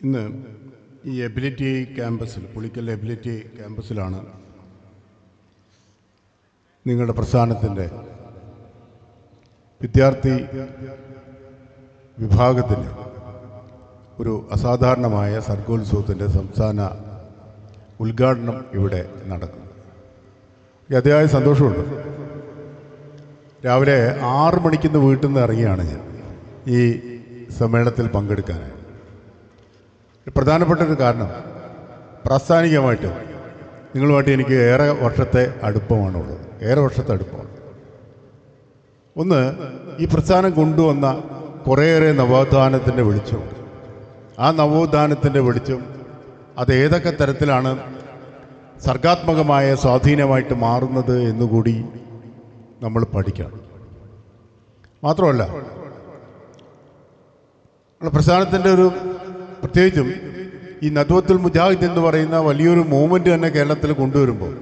ഇന്ന് ഈ എബിലിറ്റി ക്യാമ്പസിൽ പുളിക്കൽ എബിലിറ്റി ക്യാമ്പസിലാണ് നിങ്ങളുടെ പ്രസ്ഥാനത്തിന്റെ വിദ്യാർത്ഥി വിഭാഗത്തിന് ഒരു അസാധാരണമായ സർഗോത്സവത്തിന്റെ സംസ്ഥാന ഉദ്ഘാടനം ഇവിടെ നടക്കും അതിയായ സന്തോഷമുണ്ട്. രാവിലെ ആറ് മണിക്കിന്ന് വീട്ടിൽ നിന്ന് ഇറങ്ങിയാണ് ഞാൻ ഈ സമ്മേളനത്തിൽ പങ്കെടുക്കാനായി പ്രധാനപ്പെട്ട ഒരു കാരണം. പ്രാസ്ഥാനികമായിട്ട് നിങ്ങളുമായിട്ട് എനിക്ക് ഏറെ വർഷത്തെ അടുപ്പമാണുള്ളത്. ഏറെ വർഷത്തെ അടുപ്പമാണ്. ഒന്ന് ഈ പ്രസ്ഥാനം കൊണ്ടുവന്ന കുറേയേറെ നവോത്ഥാനത്തിന്റെ വെളിച്ചം. ആ നവോത്ഥാനത്തിന്റെ വെളിച്ചം അത് ഏതൊക്കെ തരത്തിലാണ് സർഗാത്മകമായ സ്വാധീനമായിട്ട് മാറുന്നത് എന്നുകൂടി നമ്മൾ പഠിക്കണം. മാത്രമല്ല പ്രസ്ഥാനത്തിന്റെ ഒരു പ്രത്യേകിച്ചും ഈ നദ്വത്തുൽ മുജാഹിദ് എന്ന് പറയുന്ന വലിയൊരു മൂവ്മെന്റ് തന്നെ കേരളത്തിൽ കൊണ്ടുവരുമ്പോൾ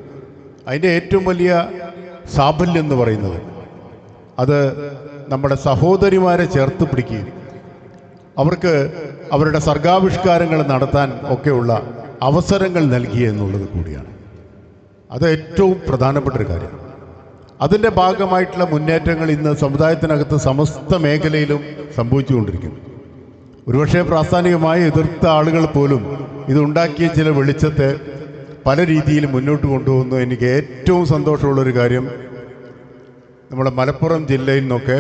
അതിന്റെ ഏറ്റവും വലിയ സാഫല്യം എന്ന് പറയുന്നത് അത് നമ്മുടെ സഹോദരിമാരെ ചേർത്ത് പിടിക്കുകയും അവർക്ക് അവരുടെ സർഗാവിഷ്കാരങ്ങൾ നടത്താൻ ഒക്കെയുള്ള അവസരങ്ങൾ നൽകി എന്നുള്ളത് കൂടിയാണ്. അത് ഏറ്റവും പ്രധാനപ്പെട്ട ഒരു കാര്യം. അതിന്റെ ഭാഗമായിട്ടുള്ള മുന്നേറ്റങ്ങൾ ഇന്ന് സമുദായത്തിനകത്ത് സമസ്ത മേഖലയിലും സംഭവിച്ചുകൊണ്ടിരിക്കുന്നു. ഒരുപക്ഷെ പ്രാസ്ഥാനികമായി എതിർത്ത ആളുകൾ പോലും ഇതുണ്ടാക്കിയ ചില വെളിച്ചത്തെ പല രീതിയിൽ മുന്നോട്ട് കൊണ്ടുപോകുന്നു. എനിക്ക് ഏറ്റവും സന്തോഷമുള്ളൊരു കാര്യം നമ്മുടെ മലപ്പുറം ജില്ലയിൽ നിന്നൊക്കെ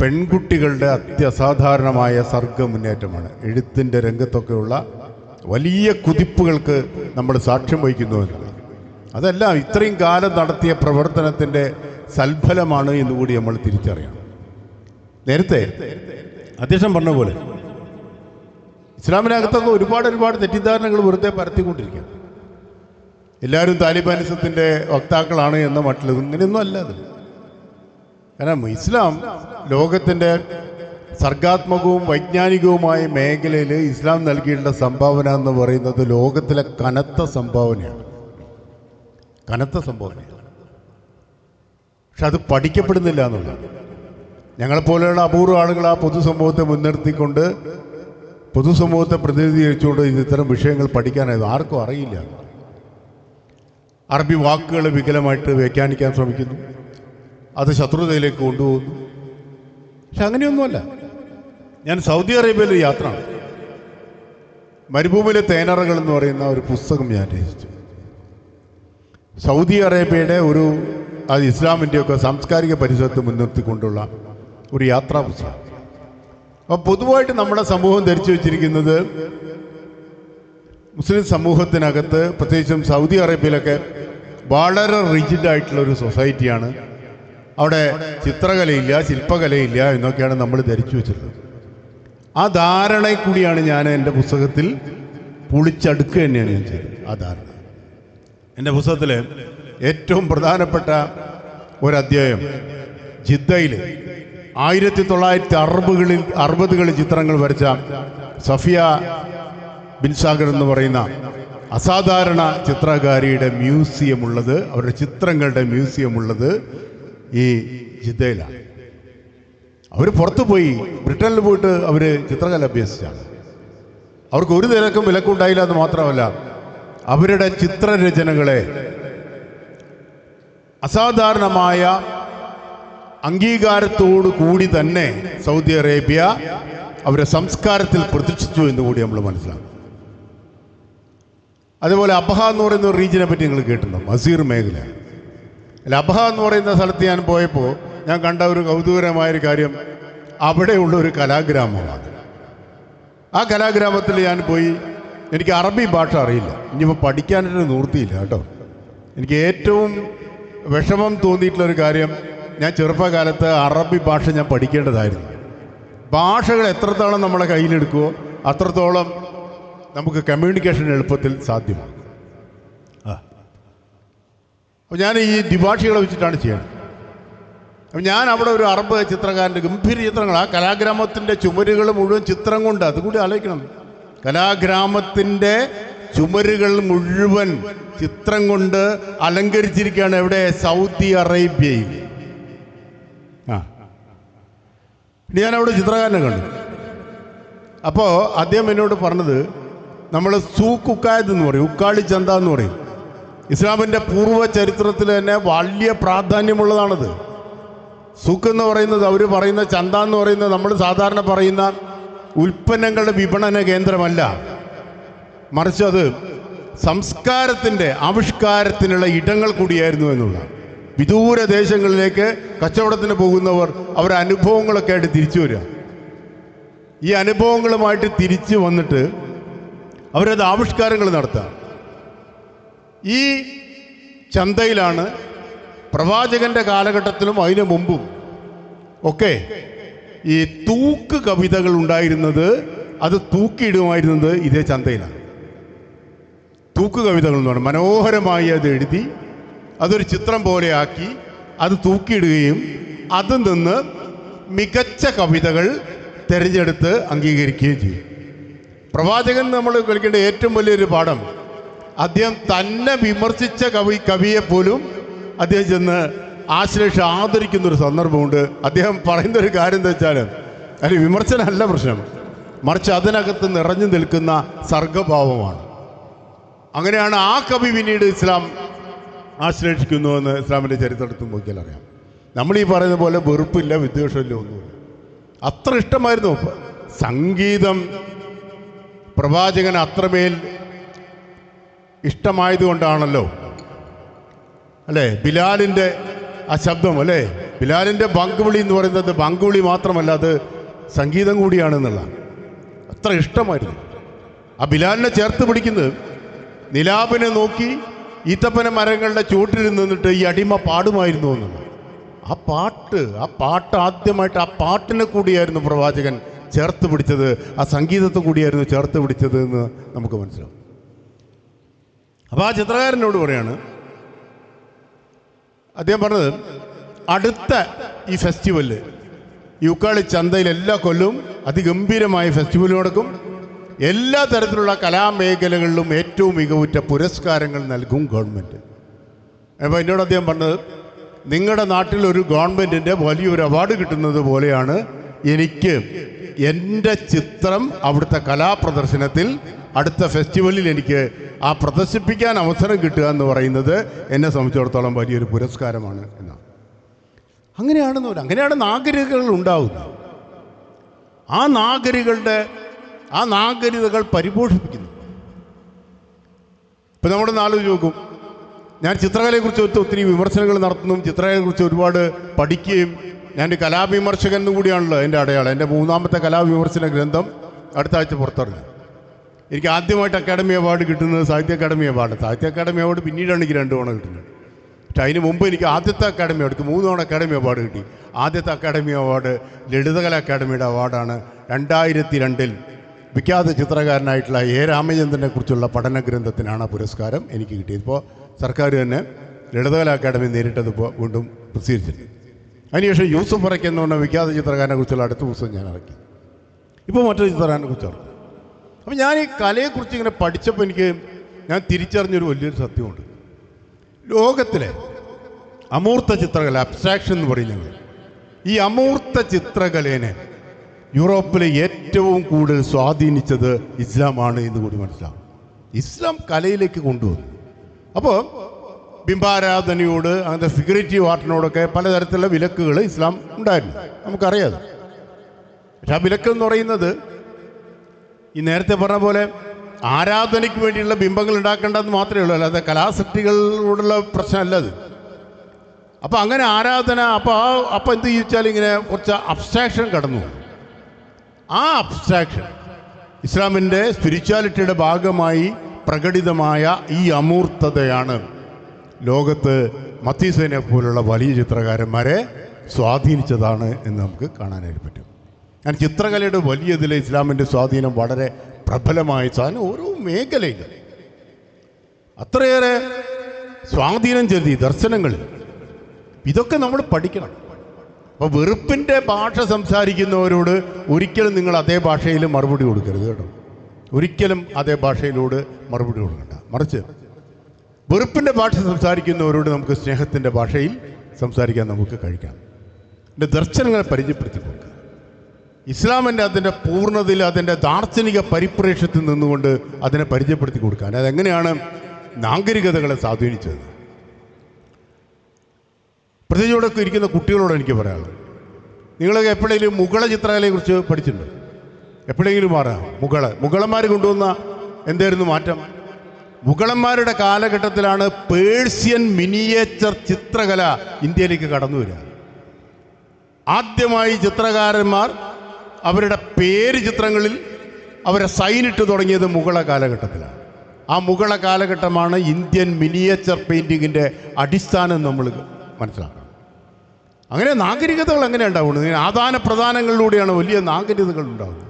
പെൺകുട്ടികളുടെ അത്യസാധാരണമായ സർഗ മുന്നേറ്റമാണ് എഴുത്തിന്റെ രംഗത്തൊക്കെയുള്ള വലിയ കുതിപ്പുകൾക്ക് നമ്മൾ സാക്ഷ്യം വഹിക്കുന്നു എന്നുള്ളത്. അതെല്ലാം ഇത്രയും കാലം നടത്തിയ പ്രവർത്തനത്തിന്റെ സൽഫലമാണ് എന്നുകൂടി നമ്മൾ തിരിച്ചറിയണം. നേരത്തെ അധ്യക്ഷൻ പറഞ്ഞ പോലെ. ഇസ്ലാമിനകത്തൊക്കെ ഒരുപാട് ഒരുപാട് തെറ്റിദ്ധാരണകൾ വെറുതെ പരത്തിക്കൊണ്ടിരിക്കുക എല്ലാവരും താലിബാനിസത്തിന്റെ വക്താക്കളാണ് എന്ന മട്ടിൽ ഇങ്ങനെയൊന്നും അല്ല അത്. കാരണം ഇസ്ലാം ലോകത്തിന്റെ സർഗാത്മകവും വൈജ്ഞാനികവുമായ മേഖലയിൽ ഇസ്ലാം നൽകിയിട്ടുള്ള സംഭാവന എന്ന് പറയുന്നത് ലോകത്തിലെ കനത്ത സംഭാവനയാണ്. കനത്ത സംഭാവനയാണ്. പക്ഷെ അത് പഠിക്കപ്പെടുന്നില്ല എന്നുള്ളതാണ്. ഞങ്ങളെപ്പോലെയുള്ള അപൂർവ ആളുകൾ ആ പൊതുസമൂഹത്തെ മുൻനിർത്തിക്കൊണ്ട് പൊതുസമൂഹത്തെ പ്രതിനിധീകരിച്ചുകൊണ്ട് ഇത് ഇത്തരം വിഷയങ്ങൾ പഠിക്കാനായത് ആർക്കും അറിയില്ല. അറബി വാക്കുകൾ വികലമായിട്ട് വ്യാഖ്യാനിക്കാൻ ശ്രമിക്കുന്നു. അത് ശത്രുതയിലേക്ക് കൊണ്ടുപോകുന്നു. പക്ഷെ അങ്ങനെയൊന്നുമല്ല. ഞാൻ സൗദി അറേബ്യയിൽ യാത്ര. മരുഭൂമിയിലെ തേനറകൾ എന്ന് പറയുന്ന ഒരു പുസ്തകം ഞാൻ രചിച്ചു. സൗദി അറേബ്യയുടെ ഒരു അത് ഇസ്ലാമിന്റെയൊക്കെ സാംസ്കാരിക പരിസരത്ത് മുൻനിർത്തിക്കൊണ്ടുള്ള ഒരു യാത്രാ പുസ്തകം. അപ്പം പൊതുവായിട്ട് നമ്മുടെ സമൂഹം ധരിച്ചു വെച്ചിരിക്കുന്നത് മുസ്ലിം സമൂഹത്തിനകത്ത് പ്രത്യേകിച്ചും സൗദി അറേബ്യയിലൊക്കെ വളരെ റിജിഡ് ആയിട്ടുള്ള ഒരു സൊസൈറ്റിയാണ് അവിടെ ചിത്രകലയില്ല ശില്പകലയില്ല എന്നൊക്കെയാണ് നമ്മൾ ധരിച്ചു വെച്ചിട്ടുള്ളത്. ആ ധാരണയിൽ കൂടിയാണ് ഞാൻ എന്റെ പുസ്തകത്തിൽ പൊളിച്ചടുക്കുക തന്നെയാണ് ഞാൻ ചെയ്തത് ആ ധാരണ. എന്റെ പുസ്തകത്തിൽ ഏറ്റവും പ്രധാനപ്പെട്ട ഒരധ്യായം ജിദ്ദയിലെ ആയിരത്തി തൊള്ളായിരത്തി അറുപതുകളിൽ അറുപതുകളിൽ ചിത്രങ്ങൾ വരച്ച സഫിയ ബിൻസാഗർ എന്ന് പറയുന്ന അസാധാരണ ചിത്രകാരിയുടെ മ്യൂസിയം ഉള്ളത് അവരുടെ ചിത്രങ്ങളുടെ മ്യൂസിയം ഉള്ളത് ഈ ജിദ്ദയിലാണ്. അവർ പുറത്തു പോയി ബ്രിട്ടനിൽ പോയിട്ട് അവർ ചിത്രകല അഭ്യസിച്ചാണ്. അവർക്ക് ഒരു നിരക്കും വിലക്കുണ്ടായില്ല എന്ന് മാത്രമല്ല അവരുടെ ചിത്രരചനകളെ അസാധാരണമായ അംഗീകാരത്തോടു കൂടി തന്നെ സൗദി അറേബ്യ അവരുടെ സംസ്കാരത്തിൽ പ്രതിഷ്ഠിച്ചു എന്ന് കൂടി നമ്മൾ മനസ്സിലാക്കും അതുപോലെ അബഹ എന്ന് പറയുന്ന ഒരു റീജിയനെ പറ്റി നിങ്ങൾ കേട്ടിട്ടുണ്ടോ? മസീർ മേഖല. അല്ല അബഹ എന്ന് പറയുന്ന സ്ഥലത്ത് ഞാൻ പോയപ്പോൾ ഞാൻ കണ്ട ഒരു കൗതുകരമായൊരു കാര്യം. അവിടെയുള്ള ഒരു കലാഗ്രാമമാണ്. ആ കലാഗ്രാമത്തിൽ ഞാൻ പോയി. എനിക്ക് അറബി ഭാഷ അറിയില്ല. ഇനിയിപ്പോൾ പഠിക്കാനൊരു നിവൃത്തിയില്ല കേട്ടോ. എനിക്ക് ഏറ്റവും വിഷമം തോന്നിയിട്ടുള്ളൊരു കാര്യം ഞാൻ ചെറുപ്പകാലത്ത് അറബി ഭാഷ ഞാൻ പഠിക്കേണ്ടതായിരുന്നു. ഭാഷകൾ എത്രത്തോളം നമ്മളെ കയ്യിലെടുക്കുമോ അത്രത്തോളം നമുക്ക് കമ്മ്യൂണിക്കേഷൻ എളുപ്പത്തിൽ സാധ്യമാണ് അപ്പോൾ ഞാൻ ഈ ദ്വിഭാഷികളെ വെച്ചിട്ടാണ് ചെയ്യുന്നത് അപ്പം ഞാൻ അവിടെ ഒരു അറബ് ചിത്രകാരന്റെ ഗംഭീര ചിത്രങ്ങൾ ആ കലാഗ്രാമത്തിന്റെ ചുമരുകൾ മുഴുവൻ ചിത്രം കൊണ്ട് അതുകൂടി ആലോചിക്കണം. കലാഗ്രാമത്തിന്റെ ചുമരുകൾ മുഴുവൻ ചിത്രം കൊണ്ട് അലങ്കരിച്ചിരിക്കുകയാണ് എവിടെ? സൗദി അറേബ്യയിൽ ആ ഇനി ഞാൻ അവിടെ ചിത്രകാരനെ കണ്ടു. അപ്പോൾ അദ്ദേഹം എന്നോട് പറഞ്ഞത് നമ്മൾ സൂക്ക് ഉക്കായത് എന്ന് പറയും ഉക്കാളി ചന്ത എന്ന് പറയും. ഇസ്ലാമിന്റെ പൂർവ ചരിത്രത്തിൽ തന്നെ വലിയ പ്രാധാന്യമുള്ളതാണത്. സൂക്ക് എന്ന് പറയുന്നത് അവർ പറയുന്ന ചന്ത എന്ന് പറയുന്നത് നമ്മൾ സാധാരണ പറയുന്ന ഉൽപ്പന്നങ്ങളുടെ വിപണന കേന്ദ്രമല്ല. മറിച്ച് അത് സംസ്കാരത്തിന്റെ ആവിഷ്കാരത്തിനുള്ള ഇടങ്ങൾ കൂടിയായിരുന്നു എന്നുള്ള വിദൂര ദേശങ്ങളിലേക്ക് കച്ചവടത്തിന് പോകുന്നവർ അവരുടെ അനുഭവങ്ങളൊക്കെ ആയിട്ട് തിരിച്ചു വരിക. ഈ അനുഭവങ്ങളുമായിട്ട് തിരിച്ചു വന്നിട്ട് അവരത് ആവിഷ്കാരങ്ങൾ നടത്തുക. ഈ ചന്തയിലാണ് പ്രവാചകന്റെ കാലഘട്ടത്തിലും അതിനു മുമ്പും ഒക്കെ ഈ തൂക്ക് കവിതകൾ ഉണ്ടായിരുന്നത് അത് തൂക്കിയിടുമായിരുന്നത് ഇതേ ചന്തയിലാണ്. തൂക്ക് കവിതകൾ എന്ന് പറഞ്ഞാൽ മനോഹരമായി അത് എഴുതി അതൊരു ചിത്രം പോലെയാക്കി അത് തൂക്കിയിടുകയും അതിൽ നിന്ന് മികച്ച കവിതകൾ തിരഞ്ഞെടുത്ത് അംഗീകരിക്കുകയും ചെയ്യും. പ്രവാചകൻ നമ്മൾ കളിക്കേണ്ട ഏറ്റവും വലിയൊരു പാഠം അദ്ദേഹം തന്നെ വിമർശിച്ച കവി കവിയെ പോലും അദ്ദേഹം ചെന്ന് ആശ്ലേഷ ആദരിക്കുന്ന ഒരു സന്ദർഭമുണ്ട്. അദ്ദേഹം പറയുന്ന ഒരു കാര്യം എന്താ വെച്ചാൽ അതിന് വിമർശനമല്ല പ്രശ്നം. മറിച്ച് അതിനകത്ത് നിറഞ്ഞു നിൽക്കുന്ന സർഗഭാവമാണ്. അങ്ങനെയാണ് ആ കവി പിന്നീട് ഇസ്ലാം ആശ്ലേഷിക്കുന്നു എന്ന് ഇസ്ലാമിന്റെ ചരിത്രത്തിൽ നോക്കിയാൽ അറിയാം നമ്മൾ ഈ പറയുന്ന പോലെ വെറുപ്പില്ല വിദ്വേഷമില്ല ഒന്നുമില്ല. അത്ര ഇഷ്ടമായിരുന്നു. സംഗീതം പ്രവാചകൻ അത്രമേൽ ഇഷ്ടമായതുകൊണ്ടാണല്ലോ. അല്ലേ? ബിലാലിന്റെ ആ ശബ്ദം അല്ലേ? ബിലാലിന്റെ ബങ്കുവിളി എന്ന് പറയുന്നത് ബങ്കുവിളി മാത്രമല്ല അത് സംഗീതം കൂടിയാണെന്നുള്ള അത്ര ഇഷ്ടമായിരുന്നു. ആ ബിലാലിനെ ചേർത്ത് പിടിക്കുന്നത് നിലാബിനെ നോക്കി ഈത്തപ്പന മരങ്ങളുടെ ചുവട്ടിൽ നിന്നിട്ട് ഈ അടിമ പാടുമായിരുന്നു എന്നുള്ളത് ആ പാട്ട് ആ പാട്ട് ആദ്യമായിട്ട് ആ പാട്ടിനെ കൂടിയായിരുന്നു പ്രവാചകൻ ചേർത്ത് പിടിച്ചത് ആ സംഗീതത്തെ കൂടിയായിരുന്നു ചേർത്ത് പിടിച്ചത് എന്ന് നമുക്ക് മനസ്സിലാവും. അപ്പോൾ ആ ചിത്രകാരനോട് പറയാണ് അദ്ദേഹം പറഞ്ഞത് അടുത്ത ഈ ഫെസ്റ്റിവൽ യുക്കാളി ചന്തയിൽ എല്ലാ കൊല്ലവും അതിഗംഭീരമായ ഫെസ്റ്റിവൽ നടക്കും. എല്ലാ തരത്തിലുള്ള കലാമേഖലകളിലും ഏറ്റവും മികവുറ്റ പുരസ്കാരങ്ങൾ നൽകും ഗവൺമെന്റ് അപ്പോൾ എന്നോട് അദ്ദേഹം പറഞ്ഞത് നിങ്ങളുടെ നാട്ടിൽ ഒരു ഗവൺമെന്റിന്റെ വലിയൊരു അവാർഡ് കിട്ടുന്നത് പോലെയാണ് എനിക്ക് എന്റെ ചിത്രം അവിടുത്തെ കലാപ്രദർശനത്തിൽ അടുത്ത ഫെസ്റ്റിവലിൽ എനിക്ക് ആ പ്രദർശിപ്പിക്കാൻ അവസരം കിട്ടുക എന്ന് പറയുന്നത് എന്നെ സംബന്ധിച്ചിടത്തോളം വലിയൊരു പുരസ്കാരമാണ് എന്നാണ്. അങ്ങനെയാണെന്ന് അങ്ങനെയാണ് നാഗരികൾ ഉണ്ടാവുന്നത്. ആ നാഗരികളുടെ ആ നാഗരികതകൾ പരിപോഷിപ്പിക്കുന്നു. ഇപ്പം നമ്മുടെ ആലോചിച്ച് നോക്കും. ഞാൻ ചിത്രകലയെക്കുറിച്ച് ഒത്തിരി ഒത്തിരി വിമർശനങ്ങൾ നടത്തുന്നു. ചിത്രകലയെക്കുറിച്ച് ഒരുപാട് പഠിക്കുകയും ഞാൻ ഒരു കലാവിമർശകൻ എന്ന് കൂടിയാണല്ലോ എന്റെ അടയാളം. എന്റെ മൂന്നാമത്തെ കലാവിമർശന ഗ്രന്ഥം അടുത്ത ആഴ്ച പുറത്തിറങ്ങി. എനിക്ക് ആദ്യമായിട്ട് അക്കാഡമി അവാർഡ് കിട്ടുന്നത് Sahitya Akademi Award. Sahitya Akademi Award പിന്നീടാണ് എനിക്ക് രണ്ട് തവണ കിട്ടുന്നത്. പക്ഷെ അതിന് മുമ്പ് എനിക്ക് ആദ്യത്തെ അക്കാഡമി അവാർഡ് മൂന്ന് തവണ അക്കാഡമി അവാർഡ് കിട്ടി. ആദ്യത്തെ അക്കാഡമി അവാർഡ് ലളിതകല അക്കാഡമിയുടെ അവാർഡാണ് രണ്ടായിരത്തി രണ്ടിൽ. വിഖ്യാത ചിത്രകാരനായിട്ടുള്ള എ രാമചന്ദ്രനെ കുറിച്ചുള്ള പഠന ഗ്രന്ഥത്തിനാണ് പുരസ്കാരം എനിക്ക് കിട്ടിയത്. ഇപ്പോൾ സർക്കാർ തന്നെ ലളിതകല അക്കാദമി നേരിട്ടത് ഇപ്പോൾ വീണ്ടും പ്രസിദ്ധീകരിച്ചിട്ടുണ്ട്. അതിനുശേഷം യൂസഫ് പറയ്ക്ക് എന്ന് പറഞ്ഞ വിഖ്യാത ചിത്രകാരനെ കുറിച്ചുള്ള അടുത്ത പുസ്തകം ഞാൻ ഇറക്കി. ഇപ്പോൾ മറ്റൊരു ചിത്രകാരനെ കുറിച്ച് ഇറക്കി. അപ്പം ഞാൻ ഈ കലയെക്കുറിച്ച് ഇങ്ങനെ പഠിച്ചപ്പോൾ എനിക്ക് ഞാൻ തിരിച്ചറിഞ്ഞൊരു വലിയൊരു സത്യമുണ്ട്. ലോകത്തിലെ അമൂർത്ത ചിത്രകല അബ്സ്ട്രാക്ഷൻ എന്ന് പറയുന്നത് ഈ അമൂർത്ത ചിത്രകലേനെ യൂറോപ്പിലെ ഏറ്റവും കൂടുതൽ സ്വാധീനിച്ചത് ഇസ്ലാമാണ് എന്ന് കൂടി മനസ്സിലാവും. ഇസ്ലാം കലയിലേക്ക് കൊണ്ടുവന്നു. അപ്പോൾ ബിംബാരാധനയോട് അങ്ങനത്തെ ഫിഗറേറ്റീവ് ആർട്ടിനോടൊക്കെ പലതരത്തിലുള്ള വിലക്കുകൾ ഇസ്ലാം ഉണ്ടായിരുന്നു. നമുക്കറിയാം. പക്ഷെ ആ വിലക്ക് എന്ന് പറയുന്നത് ഈ നേരത്തെ പറഞ്ഞ പോലെ ആരാധനയ്ക്ക് വേണ്ടിയുള്ള ബിംബങ്ങൾ ഉണ്ടാക്കേണ്ടതെന്ന് മാത്രമേ ഉള്ളൂ. അല്ലാതെ കലാസൃഷ്ടികളോടുള്ള പ്രശ്നമല്ല അത്. അപ്പോൾ അങ്ങനെ ആരാധന അപ്പോൾ അപ്പോൾ എന്ത് ചോദിച്ചാൽ ഇങ്ങനെ കുറച്ച് അബ്സ്ട്രാക്ഷൻ കടന്നു. ആ അബ്സ്ട്രാക്ഷൻ ഇസ്ലാമിന്റെ സ്പിരിച്വാലിറ്റിയുടെ ഭാഗമായി പ്രകടിതമായ ഈ അമൂർത്തതയാണ് ലോകത്ത് മത്തീസേനെ പോലുള്ള വലിയ ചിത്രകാരന്മാരെ സ്വാധീനിച്ചതാണ് എന്ന് നമുക്ക് കാണാനായിട്ട് പറ്റും. ഞാൻ ചിത്രകലയുടെ വലിയ ഇതിൽ ഇസ്ലാമിന്റെ സ്വാധീനം വളരെ പ്രബലമായ സാധനം ഓരോ മേഖലയിലും അത്രയേറെ സ്വാധീനം ചെലുത്തി ദർശനങ്ങൾ ഇതൊക്കെ നമ്മൾ പഠിക്കണം. അപ്പോൾ വെറുപ്പിന്റെ ഭാഷ സംസാരിക്കുന്നവരോട് ഒരിക്കലും നിങ്ങൾ അതേ ഭാഷയിൽ മറുപടി കൊടുക്കരുത് കേട്ടോ. ഒരിക്കലും അതേ ഭാഷയിലൂടെ മറുപടി കൊടുക്കണ്ട. മറിച്ച് വെറുപ്പിന്റെ ഭാഷ സംസാരിക്കുന്നവരോട് നമുക്ക് സ്നേഹത്തിന്റെ ഭാഷയിൽ സംസാരിക്കാൻ നമുക്ക് കഴിക്കാം. എന്റെ ദർശനങ്ങളെ പരിചയപ്പെടുത്തി കൊടുക്കുക ഇസ്ലാമിന്റെ അതിന്റെ പൂർണതയിൽ അതിന്റെ ദാർശനിക പരിപ്രേക്ഷത്തിൽ നിന്നുകൊണ്ട് അതിനെ പരിചയപ്പെടുത്തി കൊടുക്കാൻ. അതെങ്ങനെയാണ് നാഗരികതകളെ സ്വാധീനിച്ചത്? പ്രത്യേകിച്ച് ഇരിക്കുന്ന കുട്ടികളോട് എനിക്ക് പറയാനുള്ളത്. നിങ്ങളൊക്കെ എപ്പോഴെങ്കിലും മുഗള ചിത്രകലയെ കുറിച്ച് പഠിച്ചിട്ടുണ്ട്? എപ്പോഴെങ്കിലും മാറാം? മുഗള മുഗളന്മാർ കൊണ്ടുവന്ന എന്തായിരുന്നു മാറ്റം? മുഗളന്മാരുടെ കാലഘട്ടത്തിലാണ് പേഴ്സ്യൻ മിനിയേച്ചർ ചിത്രകല ഇന്ത്യയിലേക്ക് കടന്നു വരിക. ആദ്യമായി ചിത്രകാരന്മാർ അവരുടെ പേര് ചിത്രങ്ങളിൽ അവരെ സൈനിട്ട് തുടങ്ങിയത് മുഗള കാലഘട്ടത്തിലാണ്. ആ മുഗള കാലഘട്ടമാണ് ഇന്ത്യൻ മിനിയേച്ചർ പെയിന്റിങ്ങിന്റെ അടിസ്ഥാനം നമ്മൾ മനസ്സിലാക്കണം. അങ്ങനെ നാഗരികതകൾ എങ്ങനെ ഉണ്ടാവുന്നത് ആദാന പ്രധാനങ്ങളിലൂടെയാണ് വലിയ നാഗരികതകൾ ഉണ്ടാകുന്നത്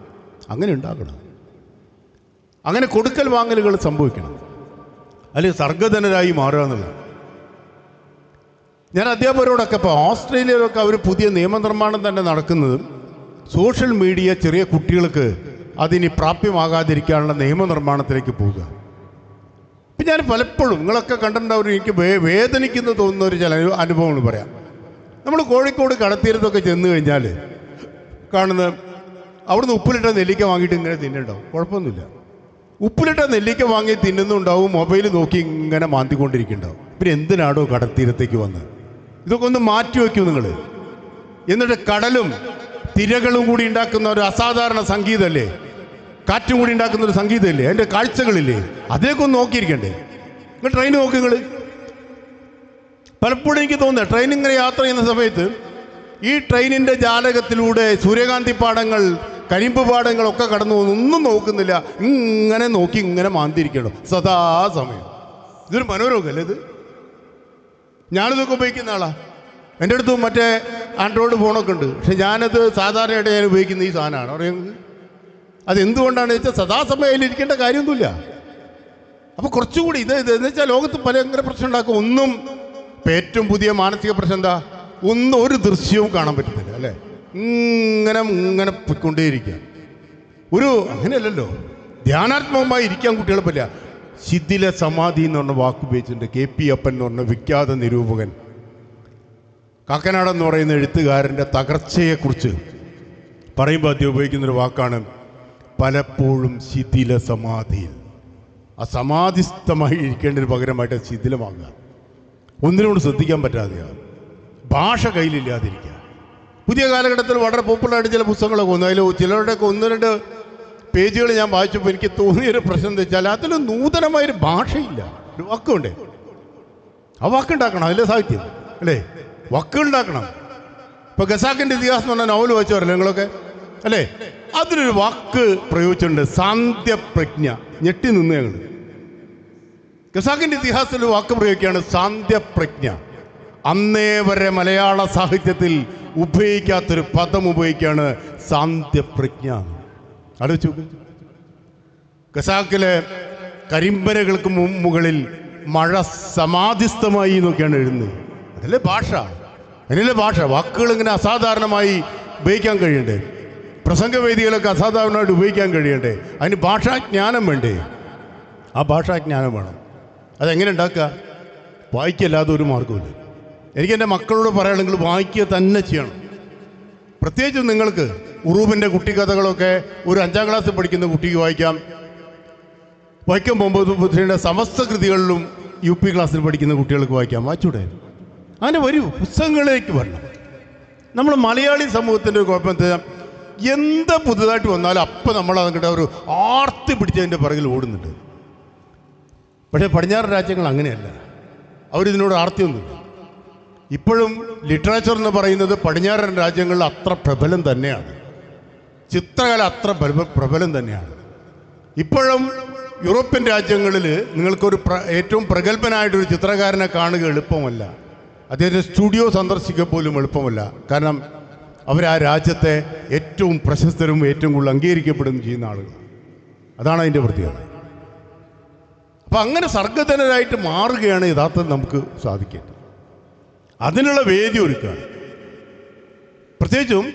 അങ്ങനെ ഉണ്ടാകണം. അങ്ങനെ കൊടുക്കൽ വാങ്ങലുകൾ സംഭവിക്കണം. അല്ലെങ്കിൽ സർഗധനരായി മാറുക എന്നുള്ളത്. ഞാൻ അധ്യാപകരോടൊക്കെ ഇപ്പോൾ ഓസ്ട്രേലിയയിലൊക്കെ അവർ പുതിയ നിയമനിർമ്മാണം തന്നെ നടക്കുന്നത്. സോഷ്യൽ മീഡിയ ചെറിയ കുട്ടികൾക്ക് അതിനി പ്രാപ്യമാകാതിരിക്കാനുള്ള നിയമനിർമ്മാണത്തിലേക്ക് പോവുക. ഇപ്പം ഞാൻ പലപ്പോഴും നിങ്ങളൊക്കെ കണ്ടിട്ടുണ്ടാവും എനിക്ക് വേദനിക്കുന്നു തോന്നുന്ന ഒരു ചില അനുഭവങ്ങൾ പറയാം. നമ്മൾ കോഴിക്കോട് കടത്തീരത്തൊക്കെ ചെന്ന് കഴിഞ്ഞാൽ കാണുന്ന അവിടുന്ന് ഉപ്പിലിട്ട നെല്ലിക്ക വാങ്ങിയിട്ട് ഇങ്ങനെ തിന്നുണ്ടാവും കുഴപ്പമൊന്നുമില്ല. ഉപ്പിലിട്ട നെല്ലിക്ക വാങ്ങി തിന്നുന്നുണ്ടാവും മൊബൈൽ നോക്കി ഇങ്ങനെ മാന്തിക്കൊണ്ടിരിക്കുന്നുണ്ടാവും. പിന്നെ എന്തിനാടോ കടത്തീരത്തേക്ക് വന്ന്? ഇതൊക്കെ ഒന്ന് മാറ്റി വയ്ക്കൂ നിങ്ങൾ എന്നിട്ട് കടലും തിരകളും കൂടി ഉണ്ടാക്കുന്ന ഒരു അസാധാരണ സംഗീതമല്ലേ കാറ്റും കൂടി ഉണ്ടാക്കുന്ന ഒരു സംഗീതമല്ലേ അതിന്റെ കാഴ്ചകളില്ലേ? അതിലേക്ക് ഒന്ന് നോക്കിയിരിക്കണ്ടേ? നിങ്ങൾ ട്രെയിൻ നോക്ക് നിങ്ങൾ പലപ്പോഴും എനിക്ക് തോന്നുന്നത് ട്രെയിൻ ഇങ്ങനെ യാത്ര ചെയ്യുന്ന സമയത്ത് ഈ ട്രെയിനിന്റെ ജാലകത്തിലൂടെ സൂര്യകാന്തി പാടങ്ങൾ കരിമ്പ് പാടങ്ങളൊക്കെ കടന്നു പോകുന്നു. ഒന്നും നോക്കുന്നില്ല. ഇങ്ങനെ നോക്കി ഇങ്ങനെ മാന്തിരിക്കണം. സദാ സമയം ഇതൊരു മനോരോഗമല്ലേ ഇത്? ഞാനിതൊക്കെ ഉപയോഗിക്കുന്ന ആളാ. എന്റെ അടുത്ത് മറ്റേ ആൻഡ്രോയിഡ് ഫോണൊക്കെ ഉണ്ട്. പക്ഷെ ഞാനത് സാധാരണയായിട്ട് ഞാൻ ഉപയോഗിക്കുന്ന ഈ സാധനമാണ്. അറിയുന്നത് അത് എന്തുകൊണ്ടാണ് വെച്ചാൽ സദാസമയം അതിലിരിക്കേണ്ട കാര്യമൊന്നുമില്ല. അപ്പോൾ കുറച്ചുകൂടി ഇത് ഇത് എന്ന് വെച്ചാൽ ലോകത്ത് ഭയങ്കര പ്രശ്നം ഉണ്ടാക്കും. ഒന്നും ഇപ്പം ഏറ്റവും പുതിയ മാനസിക പ്രശ്നം എന്താ? ഒന്നും ഒരു ദൃശ്യവും കാണാൻ പറ്റുന്നില്ല അല്ലേ? ഇങ്ങനെ ഇങ്ങനെ പൊയ്ക്കൊണ്ടേയിരിക്കുക. ഒരു അങ്ങനെയല്ലല്ലോ. ധ്യാനാത്മകമായി ഇരിക്കാൻ കുട്ടികളെ പറ്റില്ല. ശിഥില സമാധി എന്ന് പറഞ്ഞ വാക്ക് ഉപയോഗിച്ചിട്ടുണ്ട്. കെ പി അപ്പൻ എന്ന് പറഞ്ഞ വിഖ്യാത നിരൂപകൻ. കാക്കനാട് എന്ന് പറയുന്ന എഴുത്തുകാരന്റെ തകർച്ചയെക്കുറിച്ച് പറയുമ്പോൾ അദ്ദേഹം ഉപയോഗിക്കുന്നൊരു വാക്കാണ് പലപ്പോഴും ശിഥില സമാധിയിൽ ആ സമാധിസ്ഥമായി ഇരിക്കേണ്ടതിന് പകരമായിട്ട് ശിഥിലമാകുക ഒന്നിനോട് ശ്രദ്ധിക്കാൻ പറ്റാതെയാണ് ഭാഷ കയ്യിലില്ലാതിരിക്കുക പുതിയ കാലഘട്ടത്തിൽ വളരെ പോപ്പുലറായിട്ട് ചില പുസ്തകങ്ങളൊക്കെ വന്നു. അതിൽ ചിലരുടെയൊക്കെ ഒന്ന് രണ്ട് പേജുകൾ ഞാൻ വായിച്ചപ്പോൾ എനിക്ക് തോന്നിയൊരു പ്രശ്നം എന്താ വെച്ചാൽ അതിൽ നൂതനമായൊരു ഭാഷയില്ല. ഒരു വാക്കുണ്ട്. ആ വാക്കുണ്ടാക്കണം അതിലെ സാഹിത്യം അല്ലേ? വാക്കുണ്ടാക്കണം. ഇപ്പൊ ഗസാക്കിന്റെ ഇതിഹാസം എന്ന് പറഞ്ഞ നോവൽ വായിച്ചവരല്ലേ നിങ്ങളൊക്കെ? അല്ലേ? അതിലൊരു വാക്ക് പ്രയോഗിച്ചിട്ടുണ്ട് സാന്ധ്യപ്രജ്ഞ. ഞെട്ടി നിന്ന് ഞങ്ങൾ ഖസാക്കിന്റെ ഇതിഹാസത്തിൽ വാക്ക് പ്രയോഗിക്കുകയാണ് സാന്ധ്യപ്രജ്ഞ അന്നേ വരെ മലയാള സാഹിത്യത്തിൽ ഉപയോഗിക്കാത്തൊരു പദം ഉപയോഗിക്കുകയാണ് സാന്ധ്യപ്രജ്ഞ ആലോചിച്ചു ഖസാക്കിലെ കരിമ്പനകൾക്ക് മു- മുകളിൽ മഴ സമാധിസ്ഥമായി എന്നൊക്കെയാണ് എഴുതുന്നത്. അതല്ലേ ഭാഷ? അതിലെ ഭാഷ? വാക്കുകൾ ഇങ്ങനെ അസാധാരണമായി ഉപയോഗിക്കാൻ കഴിയണ്ടേ? പ്രസംഗവേദികളൊക്കെ അസാധാരണമായിട്ട് ഉപയോഗിക്കാൻ കഴിയണ്ടേ? അതിന് ഭാഷാജ്ഞാനം വേണ്ടേ? ആ ഭാഷാജ്ഞാനം വേണം. അതെങ്ങനെ ഉണ്ടാക്കുക? വായിക്കല്ലാതെ ഒരു മാർഗമില്ല എനിക്ക് എന്റെ മക്കളോട് പറയുകയാണെങ്കിൽ വായിക്കുക തന്നെ ചെയ്യണം. പ്രത്യേകിച്ചും നിങ്ങൾക്ക് ഉറൂബിന്റെ കുട്ടിക്കഥകളൊക്കെ ഒരു അഞ്ചാം ക്ലാസ്സിൽ പഠിക്കുന്ന കുട്ടിക്ക് വായിക്കാം. വൈക്കം മുഹമ്മദ് ബുദ്ധിയുടെ സമസ്ത കൃതികളിലും യു പി ക്ലാസ്സിൽ പഠിക്കുന്ന കുട്ടികൾക്ക് വായിക്കാം. വായിച്ചൂടെ? അങ്ങനെ വരൂ. പുസ്തകങ്ങളിലേക്ക് വരണം. നമ്മൾ മലയാളി സമൂഹത്തിന്റെ ഒരു കുഴപ്പം എന്താ? എന്ത് പുതുതായിട്ട് വന്നാലും അപ്പം നമ്മൾ അതിന്റെ ഒരു ആർത്തി പിടിച്ചതിന്റെ പിറകിൽ ഓടുന്നുണ്ട്. പക്ഷേ പടിഞ്ഞാറൻ രാജ്യങ്ങൾ അങ്ങനെയല്ല. അവരിതിനോട് ആർത്തിയൊന്നുമില്ല. ഇപ്പോഴും ലിറ്ററേച്ചർ എന്ന് പറയുന്നത് പടിഞ്ഞാറൻ രാജ്യങ്ങളിൽ അത്ര പ്രബലം തന്നെയാണ്. ചിത്രകല അത്ര പ്രബലം തന്നെയാണ്. ഇപ്പോഴും യൂറോപ്യൻ രാജ്യങ്ങളിൽ നിങ്ങൾക്കൊരു പ്ര ഏറ്റവും പ്രഗത്ഭനായിട്ടൊരു ചിത്രകാരനെ കാണുക എളുപ്പമല്ല. അദ്ദേഹത്തെ സ്റ്റുഡിയോ സന്ദർശിക്കുക പോലും എളുപ്പമല്ല. കാരണം അവർ ആ രാജ്യത്തെ ഏറ്റവും പ്രശസ്തരും ഏറ്റവും കൂടുതൽ അംഗീകരിക്കപ്പെടുകയും ചെയ്യുന്ന ആളുകൾ അതാണ് അതിന്റെ പ്രത്യേകത. അപ്പം അങ്ങനെ സർഗധനരായിട്ട് മാറുകയാണ് യഥാർത്ഥത്തിൽ നമുക്ക് സാധിക്കേണ്ടത്. അതിനുള്ള വേദി ഒരുക്കുകയാണ്. പ്രത്യേകിച്ചും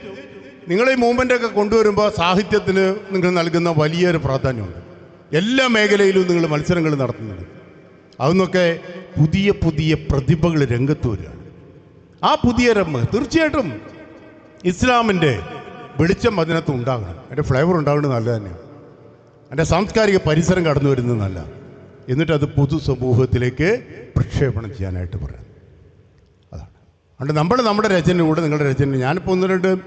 നിങ്ങൾ ഈ മൂവ്മെന്റൊക്കെ കൊണ്ടുവരുമ്പോൾ സാഹിത്യത്തിന് നിങ്ങൾ നൽകുന്ന വലിയൊരു പ്രാധാന്യമുണ്ട്. എല്ലാ മേഖലയിലും നിങ്ങൾ മത്സരങ്ങൾ നടത്തുന്നുണ്ട്. അതൊന്നൊക്കെ പുതിയ പുതിയ പ്രതിഭകൾ രംഗത്ത് വരികയാണ്. ആ പുതിയ രംഗ തീർച്ചയായിട്ടും ഇസ്ലാമിന്റെ വെളിച്ചം അതിനകത്ത് ഉണ്ടാകണം. അതിന്റെ ഫ്ലേവർ ഉണ്ടാകുന്നത് നല്ലത് തന്നെയാണ്. അതിന്റെ സാംസ്കാരിക പരിസരം കടന്നു വരുന്നത് നല്ല എന്നിട്ട് അത് പൊതുസമൂഹത്തിലേക്ക് പ്രക്ഷേപണം ചെയ്യാനായിട്ട് പറയാം. അതാണ്. അതുകൊണ്ട് നമ്മൾ നമ്മുടെ രചനയിലൂടെ നിങ്ങളുടെ രചന. ഞാനിപ്പോൾ ഒന്ന് രണ്ട്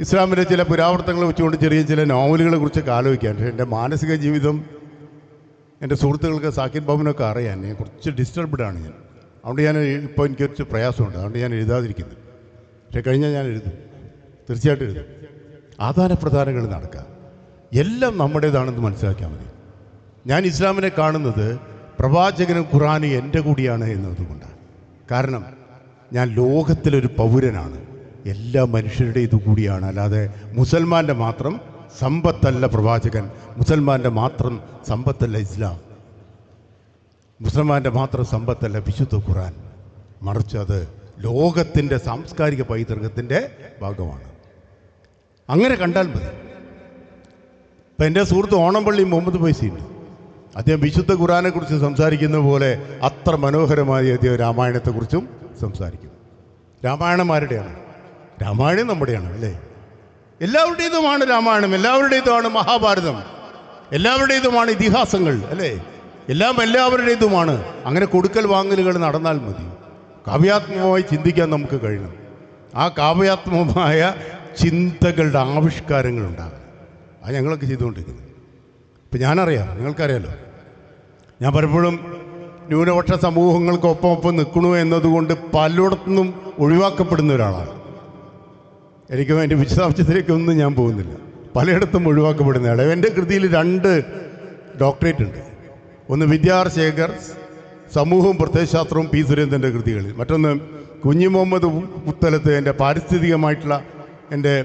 ഇസ്ലാമിന്റെ ചില പുരാവർത്തങ്ങൾ വെച്ചുകൊണ്ട് ചെറിയ ചില നോവലുകളെ കുറിച്ചൊക്കെ ആലോചിക്കാൻ പക്ഷേ എന്റെ മാനസിക ജീവിതം എന്റെ സുഹൃത്തുക്കൾക്ക് സാക്കിർ ബാബുനൊക്കെ അറിയാൻ ഞാൻ കുറച്ച് ഡിസ്റ്റർബ്ഡ് ആണ് ഞാൻ. അതുകൊണ്ട് ഞാൻ ഇപ്പോൾ എനിക്ക് കുറച്ച് പ്രയാസമുണ്ട്. അതുകൊണ്ട് ഞാൻ എഴുതാതിരിക്കുന്നു. പക്ഷേ കഴിഞ്ഞാൽ ഞാൻ എഴുതും. തീർച്ചയായിട്ടും എഴുതും. ആധാരപ്രധാനങ്ങൾ നടക്കുക. എല്ലാം നമ്മുടേതാണെന്ന് മനസ്സിലാക്കിയാൽ മതി. ഞാൻ ഇസ്ലാമിനെ കാണുന്നത് പ്രവാചകനും ഖുറാനും എന്റെ കൂടിയാണ് എന്നതുകൊണ്ടാണ്. കാരണം ഞാൻ ലോകത്തിലൊരു പൗരനാണ്. എല്ലാ മനുഷ്യരുടെ കൂടിയാണ്. അല്ലാതെ മുസൽമാന്റെ മാത്രം സമ്പത്തല്ല പ്രവാചകൻ. മുസൽമാന്റെ മാത്രം സമ്പത്തല്ല ഇസ്ലാം. മുസൽമാന്റെ മാത്രം സമ്പത്തല്ല വിശുദ്ധ ഖുറാൻ മറിച്ച് അത് ലോകത്തിന്റെ സാംസ്കാരിക പൈതൃകത്തിന്റെ ഭാഗമാണ്. അങ്ങനെ കണ്ടാൽ മതി. ഇപ്പം എന്റെ സുഹൃത്ത് ഓണംപള്ളി മുഹമ്മദ് ഫൈസിയുണ്ട്. അദ്ദേഹം വിശുദ്ധ ഖുറാനെക്കുറിച്ച് സംസാരിക്കുന്ന പോലെ അത്ര മനോഹരമായി അദ്ദേഹം രാമായണത്തെക്കുറിച്ചും സംസാരിക്കും രാമായണമാരുടെയാണ് രാമായണം നമ്മുടെയാണ് അല്ലേ? എല്ലാവരുടേതുമാണ് രാമായണം എല്ലാവരുടേതുമാണ് മഹാഭാരതം എല്ലാവരുടേതുമാണ് ഇതിഹാസങ്ങൾ അല്ലേ? എല്ലാം എല്ലാവരുടേതുമാണ്. അങ്ങനെ കൊടുക്കൽ വാങ്ങലുകൾ നടന്നാൽ മതി. കാവ്യാത്മകമായി ചിന്തിക്കാൻ നമുക്ക് കഴിയണം. ആ കാവ്യാത്മകമായ ചിന്തകളുടെ ആവിഷ്കാരങ്ങൾ ഉണ്ടാകും അത് ഞങ്ങളൊക്കെ ചെയ്തുകൊണ്ടിരിക്കുന്നത്. ഇപ്പം ഞാനറിയാം നിങ്ങൾക്കറിയാലോ. ഞാൻ പലപ്പോഴും ന്യൂനപക്ഷ സമൂഹങ്ങൾക്കൊപ്പം ഒപ്പം നിൽക്കണു എന്നതുകൊണ്ട് പലയിടത്തുനിന്നും ഒഴിവാക്കപ്പെടുന്ന ഒരാളാണ്. എനിക്ക് എന്റെ വിശദാംശത്തിലേക്കൊന്നും ഞാൻ പോകുന്നില്ല. പലയിടത്തും ഒഴിവാക്കപ്പെടുന്ന ആൾ എന്റെ കൃതിയിൽ രണ്ട് ഡോക്ടറേറ്റ് ഉണ്ട്. ഒന്ന് വിദ്യാർശേഖർ സമൂഹവും പ്രത്യയശാസ്ത്രവും പി സുരേന്ദ്രന്റെ കൃതികളിൽ. മറ്റൊന്ന് കുഞ്ഞി മുഹമ്മദ് പുത്തലത്ത് എന്റെ പാരിസ്ഥിതികമായിട്ടുള്ള എന്റെ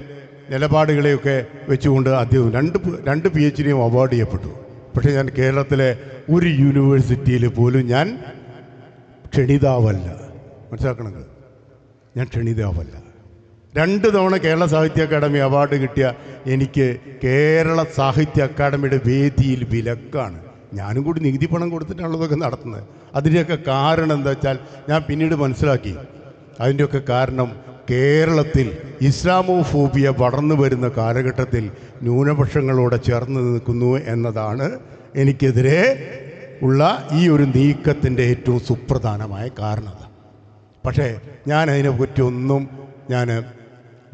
നിലപാടുകളെയൊക്കെ വെച്ചുകൊണ്ട് അദ്ദേഹം രണ്ട് രണ്ട് പി എച്ച് ഡിയും അവാർഡ് ചെയ്യപ്പെട്ടു. പക്ഷേ ഞാൻ കേരളത്തിലെ ഒരു യൂണിവേഴ്സിറ്റിയിൽ പോലും ഞാൻ ക്ഷണിതാവല്ല. മനസ്സിലാക്കണത്? ഞാൻ ക്ഷണിതാവല്ല. രണ്ട് തവണ കേരള സാഹിത്യ അക്കാദമി അവാർഡ് കിട്ടിയ എനിക്ക് കേരള സാഹിത്യ അക്കാദമിയുടെ വേദിയിൽ വിലക്കാണ്. ഞാനും കൂടി നികുതി പണം കൊടുത്തിട്ടാണല്ലോ ഇതൊക്കെ നടത്തുന്നത്. അതിന്റെയൊക്കെ കാരണം എന്താ വെച്ചാൽ ഞാൻ പിന്നീട് മനസ്സിലാക്കി. അതിന്റെയൊക്കെ കാരണം കേരളത്തിൽ ഇസ്ലാമോഫോബിയ വളർന്നു വരുന്ന കാലഘട്ടത്തിൽ ന്യൂനപക്ഷങ്ങളോട് ചേർന്ന് നിൽക്കുന്നു എന്നതാണ് എനിക്കെതിരെ ഉള്ള ഈ ഒരു നീക്കത്തിന്റെ ഏറ്റവും സുപ്രധാനമായ കാരണം. പക്ഷേ ഞാൻ അതിനെപ്പറ്റി ഒന്നും ഞാൻ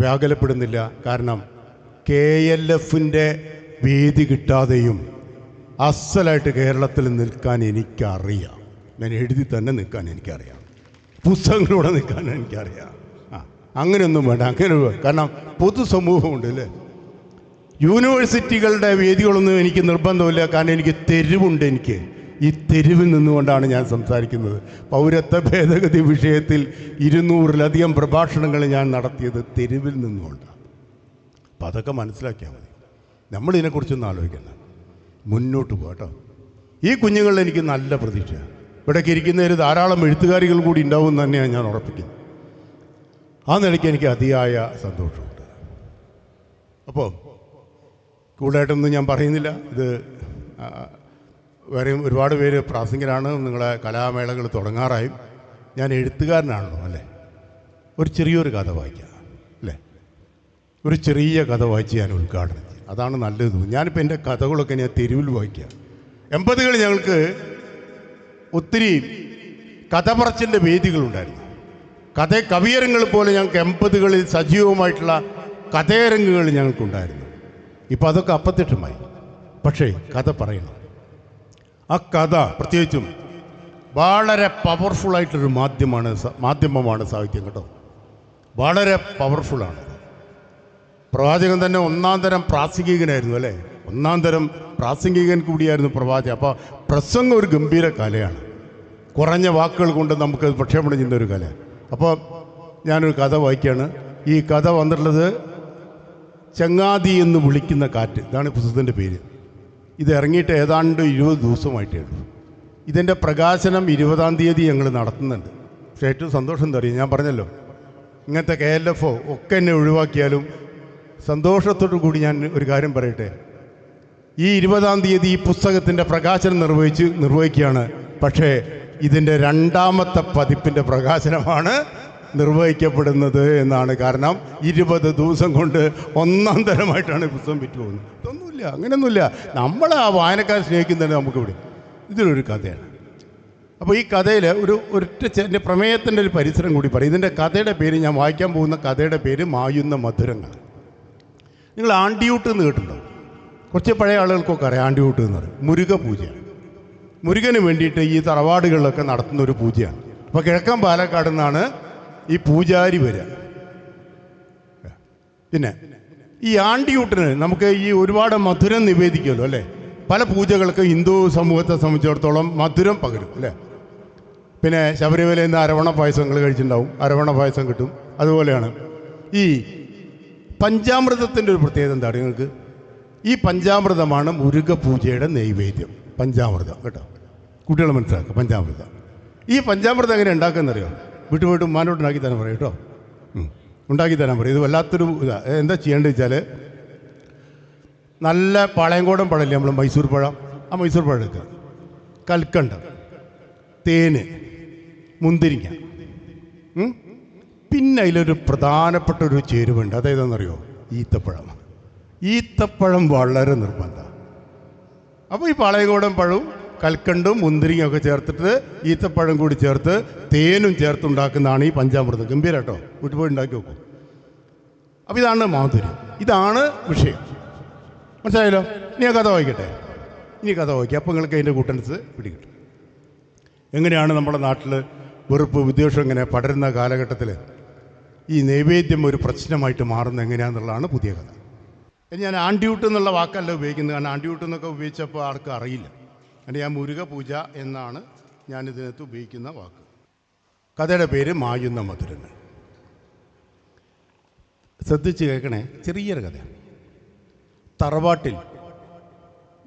വ്യാകുലപ്പെടുന്നില്ല. കാരണം കെ എൽ എഫിന്റെ വേദി കിട്ടാതെയും അസലായിട്ട് കേരളത്തിൽ നിൽക്കാൻ എനിക്കറിയാം. ഞാൻ എഴുതി തന്നെ നിൽക്കാൻ എനിക്കറിയാം. പുസ്തകങ്ങളിലൂടെ നിൽക്കാൻ എനിക്കറിയാം. അങ്ങനെയൊന്നും വേണ്ട അങ്ങനെ കാരണം പൊതുസമൂഹമുണ്ട് അല്ലേ യൂണിവേഴ്സിറ്റികളുടെ വേദികളൊന്നും എനിക്ക് നിർബന്ധമില്ല കാരണം എനിക്ക് തെരുവുണ്ട് എനിക്ക്. ഈ തെരുവിൽ നിന്നുകൊണ്ടാണ് ഞാൻ സംസാരിക്കുന്നത്. പൗരത്വ ഭേദഗതി വിഷയത്തിൽ ഇരുന്നൂറിലധികം പ്രഭാഷണങ്ങൾ ഞാൻ നടത്തിയത് തെരുവിൽ നിന്നുകൊണ്ടാണ്. അപ്പം അതൊക്കെ മനസ്സിലാക്കിയാൽ മതി. നമ്മളിതിനെക്കുറിച്ചൊന്നും ആലോചിക്കണം മുന്നോട്ട് പോകട്ടോ ഈ കുഞ്ഞുങ്ങളിൽ എനിക്ക് നല്ല പ്രതീക്ഷയാണ്. ഇവിടേക്ക് ഇരിക്കുന്നതിൽ ധാരാളം എഴുത്തുകാരികൾ കൂടി ഉണ്ടാവും തന്നെയാണ് ഞാൻ ഉറപ്പിക്കുന്നത്. ആ നിലയ്ക്ക് എനിക്ക് അതിയായ സന്തോഷമുണ്ട്. അപ്പോൾ കൂടുതലായിട്ടൊന്നും ഞാൻ പറയുന്നില്ല. ഇത് വേറെയും ഒരുപാട് പേര് പ്രാസംഗികരാണ്. നിങ്ങളെ കലാമേളകൾ തുടങ്ങാറായും. ഞാൻ എഴുത്തുകാരനാണല്ലോ അല്ലേ? ഒരു ചെറിയൊരു കഥ വായിക്കുക അല്ലേ? ഒരു ചെറിയ കഥ വായിച്ച് ഞാൻ ഉദ്ഘാടനം ചെയ്യും. അതാണ് നല്ലത്. ഞാനിപ്പോൾ എന്റെ കഥകളൊക്കെ ഞാൻ തെരുവിൽ വായിക്കുക എൺപതുകൾ ഞങ്ങൾക്ക് ഒത്തിരി കഥ പറച്ചിന്റെ വേദികളുണ്ടായിരുന്നു. കഥ കവിയരങ്ങൾ പോലെ ഞങ്ങൾക്ക് എൺപതുകളിൽ സജീവമായിട്ടുള്ള കഥയരങ്ങുകൾ ഞങ്ങൾക്കുണ്ടായിരുന്നു. ഇപ്പം അതൊക്കെ അപ്പത്തിട്ടുമായി. പക്ഷേ കഥ പറയണം. ആ കഥ പ്രത്യേകിച്ചും വളരെ പവർഫുള്ളായിട്ടൊരു മാധ്യമമാണ് മാധ്യമമാണ് സാഹിത്യം കേട്ടോ. വളരെ പവർഫുള്ളാണ് പ്രവാചകൻ തന്നെ ഒന്നാം തരം പ്രാസംഗികനായിരുന്നു അല്ലേ? ഒന്നാം തരം പ്രാസംഗികൻ കൂടിയായിരുന്നു പ്രവാചകൻ. അപ്പോൾ പ്രസംഗം ഒരു ഗംഭീര കലയാണ്. കുറഞ്ഞ വാക്കുകൾ കൊണ്ട് നമുക്ക് പ്രക്ഷേപണം ചെയ്യുന്ന ഒരു കല അപ്പോൾ ഞാനൊരു കഥ വായിക്കുകയാണ് ഈ കഥ വന്നിട്ടുള്ളത് ചങ്ങാതി എന്ന് വിളിക്കുന്ന കാറ്റ്. ഇതാണ് പുസ്തകത്തിന്റെ പേര്. ഇത് ഇറങ്ങിയിട്ട് ഏതാണ്ട് ഇരുപത് ദിവസമായിട്ടേ ഇതിന്റെ പ്രകാശനം ഇരുപതാം തീയതി ഞങ്ങൾ നടത്തുന്നുണ്ട്. പക്ഷേ ഏറ്റവും സന്തോഷം എന്താ പറയുക ഞാൻ പറഞ്ഞല്ലോ. ഇങ്ങനത്തെ കെ എൽ എഫ് ഒ ഒക്കെ എന്നെ ഒഴിവാക്കിയാലും സന്തോഷത്തോടു കൂടി ഞാൻ ഒരു കാര്യം പറയട്ടെ. ഈ ഇരുപതാം തീയതി ഈ പുസ്തകത്തിന്റെ പ്രകാശനം നിർവഹിച്ച് നിർവഹിക്കുകയാണ്. പക്ഷേ ഇതിന്റെ രണ്ടാമത്തെ പതിപ്പിന്റെ പ്രകാശനമാണ് നിർവഹിക്കപ്പെടുന്നത് എന്നാണ് കാരണം ഇരുപത് ദിവസം കൊണ്ട് ഒന്നാം തരമായിട്ടാണ് പുസ്തകം വിറ്റ് പോകുന്നത്. ഇതൊന്നുമില്ല അങ്ങനെയൊന്നുമില്ല. നമ്മൾ ആ വായനക്കാരെ സ്നേഹിക്കുന്നതിന് നമുക്കിവിടെ. ഇതിലൊരു കഥയാണ്. അപ്പോൾ ഈ കഥയിൽ ഒരു ഒരൊറ്റ എന്റെ പ്രമേയത്തിന്റെ ഒരു പരിസരം കൂടി പറയും. ഇതിന്റെ കഥയുടെ പേര് ഞാൻ വായിക്കാൻ പോകുന്ന കഥയുടെ പേര് മായുന്ന മധുരങ്ങൾ നിങ്ങൾ ആണ്ടിയൂട്ട് എന്ന് കേട്ടിട്ടുണ്ടോ? കുറച്ച് പഴയ ആളുകൾക്കൊക്കെ അറിയാം ആണ്ടിയൂട്ട് എന്ന് പറയും. മുരുക പൂജയാണ് മുരുകന് വേണ്ടിയിട്ട് ഈ തറവാടുകളിലൊക്കെ നടത്തുന്ന ഒരു പൂജയാണ്. അപ്പോൾ കിഴക്കൻ പാലക്കാട് നിന്നാണ് ഈ പൂജാരി വരിക. പിന്നെ ഈ ആണ്ടിയൂട്ടിന് നമുക്ക് ഈ ഒരുപാട് മധുരം നിവേദിക്കുമല്ലോ അല്ലേ? പല പൂജകൾക്കും ഹിന്ദു സമൂഹത്തെ സംബന്ധിച്ചിടത്തോളം മധുരം പകരും അല്ലേ? പിന്നെ ശബരിമലയിൽ നിന്ന് അരവണ പായസങ്ങൾ കഴിച്ചിട്ടുണ്ടാവും. അരവണ പായസം കിട്ടും. അതുപോലെയാണ് ഈ പഞ്ചാമൃതത്തിന്റെ ഒരു പ്രത്യേകത എന്താണ് നിങ്ങൾക്ക്? ഈ പഞ്ചാമൃതമാണ് മുരുക പൂജയുടെ നൈവേദ്യം. പഞ്ചാമൃതം കേട്ടോ? കുട്ടികളെ മനസ്സിലാക്കുക പഞ്ചാമൃതം. ഈ പഞ്ചാമൃതം എങ്ങനെ ഉണ്ടാക്കുന്നറിയോ വീട്ടു പോയിട്ട് ഉമ്മാനോട് ഉണ്ടാക്കി തരാൻ പറയും കേട്ടോ? ഉണ്ടാക്കി തരാൻ പറയും. ഇത് വല്ലാത്തൊരു ഇതാ. എന്താ ചെയ്യേണ്ടത് വെച്ചാൽ നല്ല പാളയംകോടൻ പഴമില്ലേ നമ്മൾ മൈസൂർ പഴം? ആ മൈസൂർ പഴം എടുക്കുക. കൽക്കണ്ടം തേന് മുന്തിരിങ്ങ. പിന്നെ അതിലൊരു പ്രധാനപ്പെട്ട ഒരു ചേരുവുണ്ട് അതേതാണെന്നറിയോ ഈത്തപ്പഴം. ഈത്തപ്പഴം വളരെ നിർബന്ധം അപ്പോൾ ഈ പാളയകോടൻ പഴവും കൽക്കണ്ടും മുന്തിരിങ്ങയും ഒക്കെ ചേർത്തിട്ട് ഈത്തപ്പഴം കൂടി ചേർത്ത് തേനും ചേർത്തുണ്ടാക്കുന്നതാണ് ഈ പഞ്ചാമൃതം. ഗംഭീരട്ടോ. വീട്ടിൽ പോയി ഉണ്ടാക്കി നോക്കും. അപ്പോൾ ഇതാണ് മാധുര്യം ഇതാണ് വിഷയം. മനസ്സിലായല്ലോ? ഇനി കഥ വായിക്കട്ടെ. ഇനി കഥ വായിക്കാം. അപ്പോൾ നിങ്ങൾക്ക് അതിന്റെ കൂട്ടൻസ് പിടികിട്ടും. എങ്ങനെയാണ് നമ്മുടെ നാട്ടിൽ വെറുപ്പ് വിദ്വേഷം ഇങ്ങനെ പടരുന്ന കാലഘട്ടത്തിൽ ഈ നൈവേദ്യം ഒരു പ്രശ്നമായിട്ട് മാറുന്നത് എങ്ങനെയാണെന്നുള്ളതാണ് പുതിയ കഥ. ഞാൻ ആണ്ടിയൂട്ട് എന്നുള്ള വാക്കല്ല ഉപയോഗിക്കുന്നത്. കാരണം ആണ്ടിയൂട്ട് എന്നൊക്കെ ഉപയോഗിച്ചപ്പോൾ ആർക്കും അറിയില്ല. അങ്ങനെ ഞാൻ മുരുക പൂജ എന്നാണ് ഞാൻ ഇതിനകത്ത് ഉപയോഗിക്കുന്ന വാക്ക്. കഥയുടെ പേര് മായുന്ന മധുരൻ ശ്രദ്ധിച്ച് കേൾക്കണേ ചെറിയൊരു കഥയാണ്. തറവാട്ടിൽ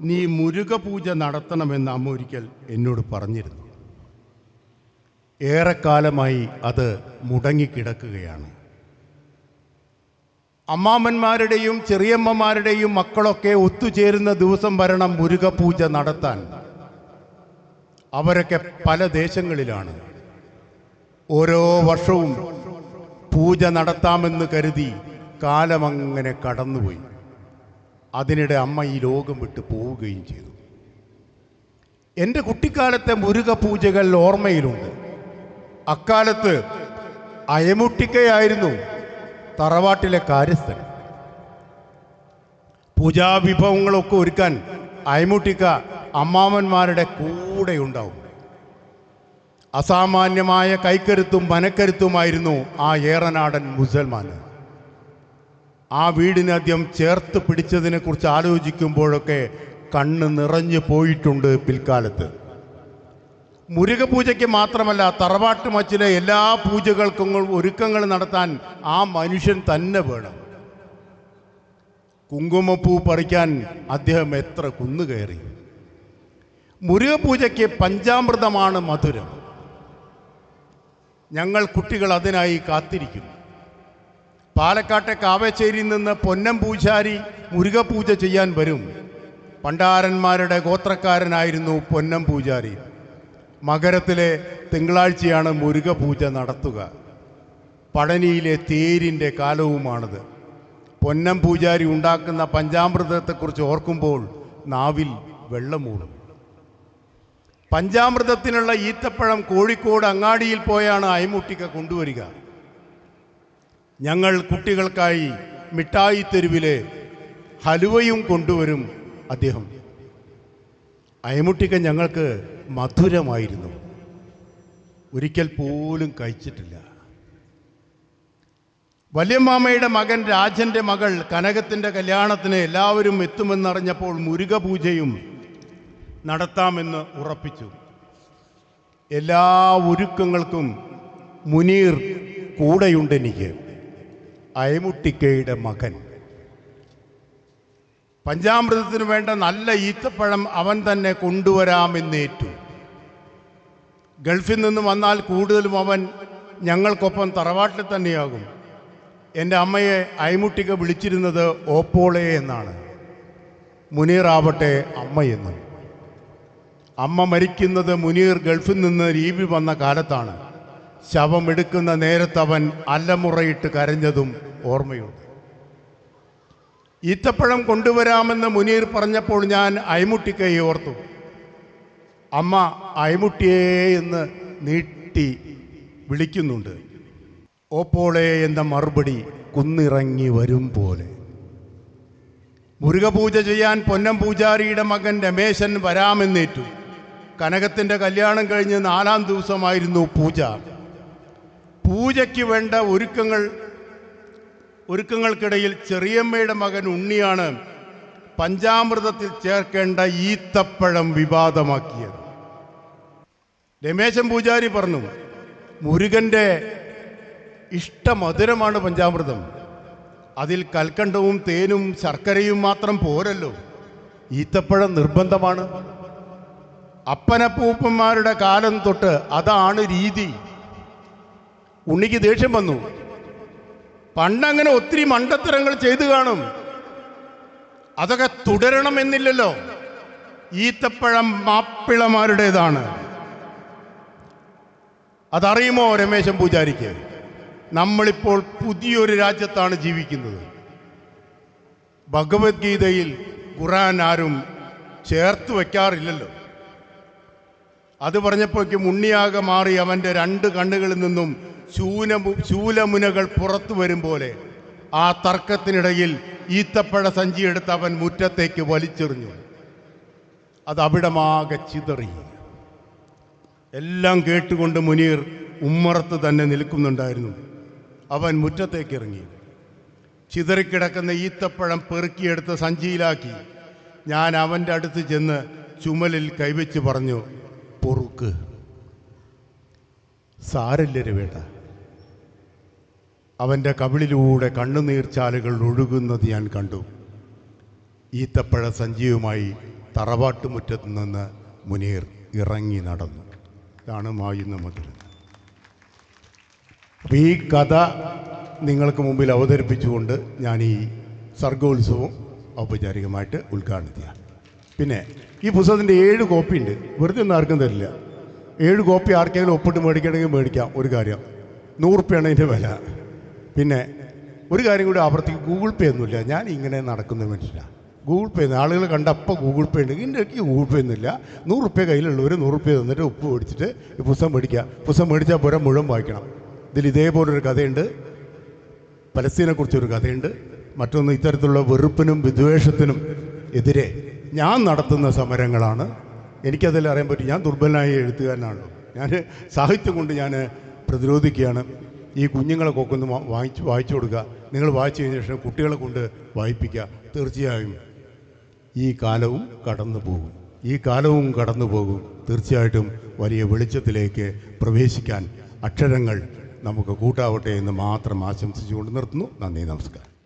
നീ മുരുക പൂജ നടത്തണമെന്ന് അമ്മ ഒരിക്കൽ എന്നോട് പറഞ്ഞിരുന്നു. ഏറെക്കാലമായി അത് മുടങ്ങിക്കിടക്കുകയാണ്. അമ്മാമ്മന്മാരുടെയും ചെറിയമ്മമാരുടെയും മക്കളൊക്കെ ഒത്തുചേരുന്ന ദിവസം വരണം മുരുക പൂജ നടത്താൻ. അവരൊക്കെ പല ദേശങ്ങളിലാണ്. ഓരോ വർഷവും പൂജ നടത്താമെന്ന് കരുതി കാലമങ്ങനെ കടന്നുപോയി. അതിനിടെ അമ്മ ഈ ലോകം വിട്ട് പോവുകയും ചെയ്തു. എന്റെ കുട്ടിക്കാലത്തെ മുരുക പൂജകൾ ഓർമ്മയിലുണ്ട്. അക്കാലത്ത് അയമുട്ടിക്കയായിരുന്നു. തറവാട്ടിലെ കാര്യസ്ഥൻ. പൂജാവിഭവങ്ങളൊക്കെ ഒരുക്കാൻ അയമുട്ടിക്ക അമ്മാവന്മാരുടെ കൂടെ ഉണ്ടാവും അസാമാന്യമായ കൈക്കരുത്തും മനക്കരുത്തുമായിരുന്നു ആ ഏറനാടൻ മുസൽമാൻ ആ വീടിനദ്യം ചേർത്ത് പിടിച്ചതിനെ കുറിച്ച് ആലോചിക്കുമ്പോഴൊക്കെ കണ്ണ് നിറഞ്ഞു പോയിട്ടുണ്ട് പിൽക്കാലത്ത്. മുരുക പൂജയ്ക്ക് മാത്രമല്ല തറവാട്ട് മച്ചിലെ എല്ലാ പൂജകൾക്കും ഒരുക്കങ്ങൾ നടത്താൻ ആ മനുഷ്യൻ തന്നെ വേണം. കുങ്കുമപ്പൂ പറിക്കാൻ അദ്ദേഹം എത്ര കുന്നുകയറി. മുരുക പൂജയ്ക്ക് പഞ്ചാമൃതമാണ് മധുരം. ഞങ്ങൾ കുട്ടികൾ അതിനായി കാത്തിരിക്കുന്നു പാലക്കാട്ടെ കാവേശ്ശേരിയിൽ നിന്ന് പൊന്നം പൂജാരി മുരുക പൂജ ചെയ്യാൻ വരും. പണ്ടാരന്മാരുടെ ഗോത്രക്കാരനായിരുന്നു പൊന്നം പൂജാരി. മകരത്തിലെ തിങ്കളാഴ്ചയാണ് മുരുക പൂജ നടത്തുക. പഴനിയിലെ തേരിന്റെ കാലവുമാണത്. പൊന്നം പൂജാരി ഉണ്ടാക്കുന്ന പഞ്ചാമൃതത്തെക്കുറിച്ച് ഓർക്കുമ്പോൾ നാവിൽ വെള്ളമൂടും. പഞ്ചാമൃതത്തിനുള്ള ഈത്തപ്പഴം കോഴിക്കോട് അങ്ങാടിയിൽ പോയാണ് അയമുട്ടിക്ക കൊണ്ടുവരിക. ഞങ്ങൾ കുട്ടികൾക്കായി മിഠായി തെരുവിലെ ഹലുവയും കൊണ്ടുവരും അദ്ദേഹം. അയമുട്ടിക്ക ഞങ്ങൾക്ക് മധുരമായിരുന്നു. ഒരിക്കൽ പോലും കഴിച്ചിട്ടില്ല. വല്യമ്മാമയുടെ മകൻ രാജന്റെ മകൾ കനകത്തിന്റെ കല്യാണത്തിന് എല്ലാവരും എത്തുമെന്നറിഞ്ഞപ്പോൾ മുരുക പൂജയും നടത്താമെന്ന് ഉറപ്പിച്ചു. എല്ലാ ഒരുക്കങ്ങൾക്കും മുനീർ കൂടെയുണ്ടെനിക്ക്. അയമുട്ടിക്കയുടെ മകൻ. പഞ്ചാമൃതത്തിന് വേണ്ട നല്ല ഈത്തപ്പഴം അവൻ തന്നെ കൊണ്ടുവരാമെന്നേറ്റു ഗൾഫിൽ നിന്ന് വന്നാൽ കൂടുതലും അവൻ ഞങ്ങൾക്കൊപ്പം തറവാട്ടിൽ തന്നെയാകും. എന്റെ അമ്മയെ ഐമുട്ടിക്ക് വിളിച്ചിരുന്നത് ഓപ്പോളെ എന്നാണ്. മുനീറാവട്ടെ അമ്മയെന്ന് അമ്മ മരിക്കുന്നത് മുനീർ ഗൾഫിൽ നിന്ന് രീവി വന്ന കാലത്താണ്. ശവമെടുക്കുന്ന നേരത്തവൻ അല്ലമുറയിട്ട് കരഞ്ഞതും ഓർമ്മയുണ്ട്. ഈത്തപ്പഴം കൊണ്ടുവരാമെന്ന് മുനീർ പറഞ്ഞപ്പോൾ ഞാൻ അയമുട്ടിക്കൈ ഓർത്തു. അമ്മ അയമുട്ടിയേ എന്ന് നീട്ടി വിളിക്കുന്നുണ്ട്. ഓപ്പോളെ എന്ന മറുപടി കുന്നിറങ്ങി വരും പോലെ. മുരുകപൂജ ചെയ്യാൻ പൊന്നം പൂജാരിയുടെ മകൻ രമേശൻ വരാമെന്നേറ്റു. കനകത്തിന്റെ കല്യാണം കഴിഞ്ഞ് നാലാം ദിവസമായിരുന്നു പൂജ. പൂജയ്ക്ക് വേണ്ട ഒരുക്കങ്ങൾ ഒരുക്കങ്ങൾക്കിടയിൽ ചെറിയമ്മയുടെ മകൻ ഉണ്ണിയാണ് പഞ്ചാമൃതത്തിൽ ചേർക്കേണ്ട ഈത്തപ്പഴം വിവാദമാക്കിയത്. രമേശൻ പൂജാരി പറഞ്ഞു മുരുകന്റെ ഇഷ്ടമധുരമാണ് പഞ്ചാമൃതം. അതിൽ കൽക്കണ്ടവും തേനും ശർക്കരയും മാത്രം പോരല്ലോ. ഈത്തപ്പഴം നിർബന്ധമാണ്. അപ്പനപ്പൂപ്പന്മാരുടെ കാലം തൊട്ട് അതാണ് രീതി. ഉണ്ണിക്ക് ദേഷ്യം വന്നു. പണ്ടങ്ങനെ ഒത്തിരി മണ്ടത്തരങ്ങൾ ചെയ്തു കാണും. അതൊക്കെ തുടരണമെന്നില്ലല്ലോ. ഈത്തപ്പഴം മാപ്പിളമാരുടേതാണ്. അതറിയുമോ രമേശൻ പൂജാരിക്ക്? നമ്മളിപ്പോൾ പുതിയൊരു രാജ്യത്താണ് ജീവിക്കുന്നത്. ഭഗവത്ഗീതയിൽ ഖുറാൻ ആരും ചേർത്ത് വയ്ക്കാറില്ലല്ലോ. അത് പറഞ്ഞപ്പോഴേക്കും ഉണ്ണിയാകെ മാറി അവന്റെ രണ്ട് കണ്ണുകളിൽ നിന്നും ശൂലമു ശൂലമുനകൾ പുറത്തു വരും പോലെ ആ തർക്കത്തിനിടയിൽ ഈത്തപ്പഴ സഞ്ചിയെടുത്ത് അവൻ മുറ്റത്തേക്ക് വലിച്ചെറിഞ്ഞു. അത് അവിടമാകെ ചിതറി. എല്ലാം കേട്ടുകൊണ്ട് മുനീർ ഉമ്മറത്ത് തന്നെ നിൽക്കുന്നുണ്ടായിരുന്നു. അവൻ മുറ്റത്തേക്ക് ഇറങ്ങി. ചിതറിക്കിടക്കുന്ന ഈത്തപ്പഴം പെറുക്കിയെടുത്ത് സഞ്ചിയിലാക്കി. ഞാൻ അവന്റെ അടുത്ത് ചെന്ന് ചുമലിൽ കൈവച്ച് പറഞ്ഞു പൊറുക്ക്. സാരല്ല രവേട്ട അവന്റെ കവിളിലൂടെ കണ്ണുനീർച്ചാലുകൾ ഒഴുകുന്നത് ഞാൻ കണ്ടു. ഈത്തപ്പഴ സഞ്ജീവുമായി തറവാട്ടുമുറ്റത്ത് നിന്ന് മുനീർ ഇറങ്ങി നടന്നു. ഇതാണ് മായുന്ന മധുരം. ഈ കഥ നിങ്ങൾക്ക് മുമ്പിൽ അവതരിപ്പിച്ചുകൊണ്ട് ഞാൻ ഈ സർഗോത്സവം ഔപചാരികമായിട്ട് ഉദ്ഘാടനം ചെയ്യാം പിന്നെ ഈ പുസ്തകത്തിന്റെ ഏഴ് കോപ്പി ഉണ്ട്. വെറുതെ ഒന്നും ആർക്കും തരില്ല. ഏഴ് കോപ്പി ആർക്കെങ്കിലും ഒപ്പിട്ട് മേടിക്കണമെങ്കിൽ മേടിക്കാം. ഒരു കാര്യം. നൂറുപ്യാണ് ഇതിന്റെ വില. പിന്നെ ഒരു കാര്യം കൂടി ആവർത്തിക്കും. ഗൂഗിൾ പേ ഒന്നുമില്ല. ഞാൻ ഇങ്ങനെ നടക്കുന്ന മനുഷ്യനാണ് ഗൂഗിൾ പേ ആളുകൾ കണ്ടപ്പോൾ ഗൂഗിൾ പേ ഉണ്ട്. ഇതിന്റെ ഇടയ്ക്ക് ഗൂഗിൾ പേ ഒന്നുമില്ല. നൂറ് റുപ്യ കയ്യിലുള്ളവർ നൂറ് റുപ്യ തന്നിട്ട് ഉപ്പ് മേടിച്ചിട്ട് ഈ പുസ്തകം മേടിക്കുക. പുസ്തകം മേടിച്ചാൽ പോരാ മുഴുവൻ വായിക്കണം. ഇതിൽ ഇതേപോലൊരു കഥയുണ്ട്. പലസ്തീനെക്കുറിച്ചൊരു കഥയുണ്ട്. മറ്റൊന്ന് ഇത്തരത്തിലുള്ള വെറുപ്പിനും വിദ്വേഷത്തിനും എതിരെ ഞാൻ നടത്തുന്ന സമരങ്ങളാണ്. എനിക്കതിൽ അറിയാൻ പറ്റും. ഞാൻ ദുർബലനായ എഴുത്തുകാരനാണല്ലോ. ഞാൻ സാഹിത്യം കൊണ്ട് ഞാൻ പ്രതിരോധിക്കുകയാണ്. ഈ കുഞ്ഞുങ്ങളെ കൊക്കൊന്ന് വാങ്ങിച്ച് വായിച്ച് കൊടുക്കുക. നിങ്ങൾ വായിച്ചു കഴിഞ്ഞ ശേഷം കുട്ടികളെ കൊണ്ട് വായിപ്പിക്കുക. തീർച്ചയായും ഈ കാലവും കടന്നു പോകും. ഈ കാലവും കടന്നു പോകും. തീർച്ചയായിട്ടും വലിയ വെളിച്ചത്തിലേക്ക് പ്രവേശിക്കാൻ അക്ഷരങ്ങൾ നമുക്ക് കൂട്ടാവട്ടെ എന്ന് മാത്രം ആശംസിച്ചുകൊണ്ട് നിർത്തുന്നു. നന്ദി നമസ്കാരം.